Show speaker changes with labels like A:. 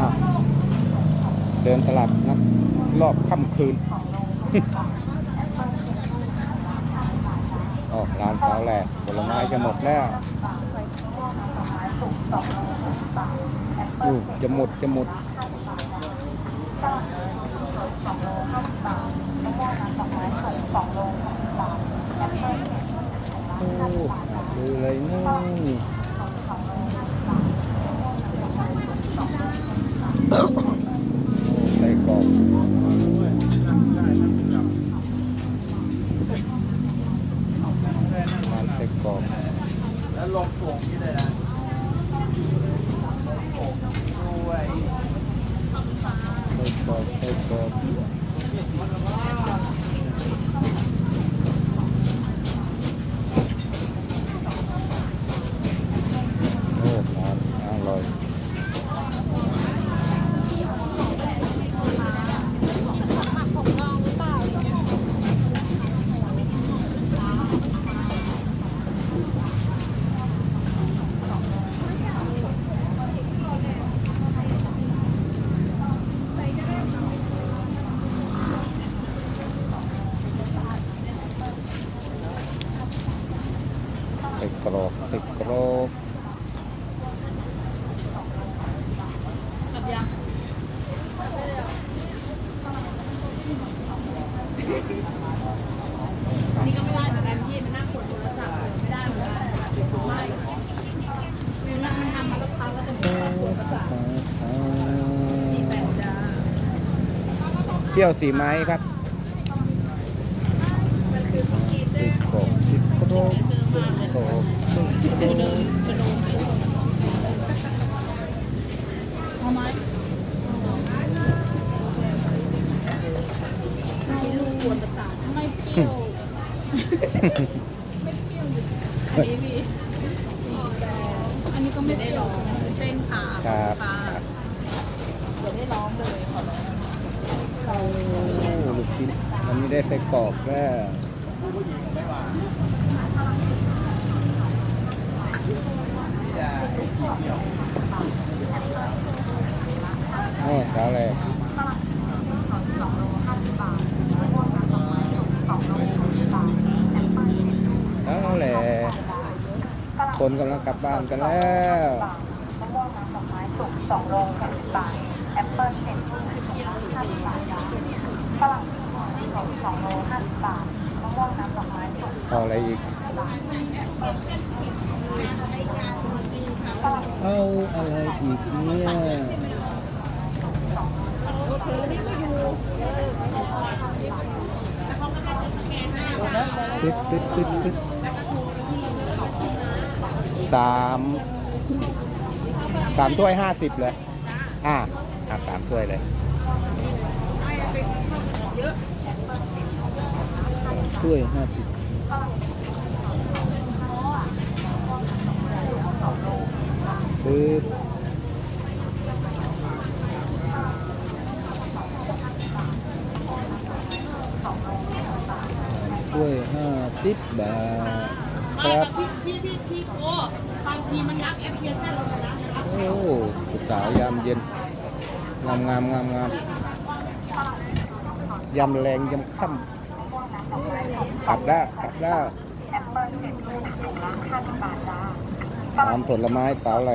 A: อะเดินตลาดนัดรอบค่ำคืน ออกร้านเช้าแหลกผลไม้จะหมดแล้วอู้จะหมดจะหมดโอ้ดูเลยนี่ ใส่กรอกร้านใส่กรอก
B: แล้วลงส่งนี่เลยนะลงโป่งด้วย
A: ใส่กรอกใส่กรอกโอ้ร้านอร่อย ใส่กรอกใส่กรอก
C: นี่ก็ไม่ได้เหมือนกันพี่มันนั่งกดโทรศัพท์ไม่ได้เหมือนกันไม่วิวนั่งมันทำมาก็ครั้งก็จะมีความปวดประสาทสี่แปดจ้า
A: เปรี้ยวสีไม้ครับ
C: อันนี้พี่อันนี้ก็ไม่ได้ร้องเส้นผ่า
A: ครับ
C: ผ่าเดี๋ยวได้ร้องเลยขอร้อง
A: โอ้ลูกชิ้นมันไม่ได้ใส่กรอกแล้ว อ้เช้าเลยเอาแหละคนกำลังกลับบ้านกันแล้ว
D: มะม่วงน้ำดอกไม้สุกสองโลหกสิบบาทแอปเปิ้ลเอ็นพึ่งห้าสิบบาทจ้าสองโลห้าสิบบาทมะม่วงน้ำดอกไม้สุก
A: เอาอะไรอีก เอาอะไรอีกเนี่ย ตึ๊ดตึ๊ดตึ๊ดตึ๊ดสามสามถ้วยห้าสิบเลย อ่าอะสามถ้วยเลยถ้วยห้าสิบปึ๊บถ้วยห้า สิบบาทครับ
C: พี่พี่พี่พี่โก้บางทีมันยักแอปพลิเคชันเราเลยนะ
A: โอ้สุดสาวยามเย็น งามงามงามงามยำแรงยำค่ำกลับแล้วกลับแล้ว
D: แอปเปิ้ลเอ็นพึ่งถุงละห้าสิบบาทจ้า
A: น้ำผลไม้สาวแหล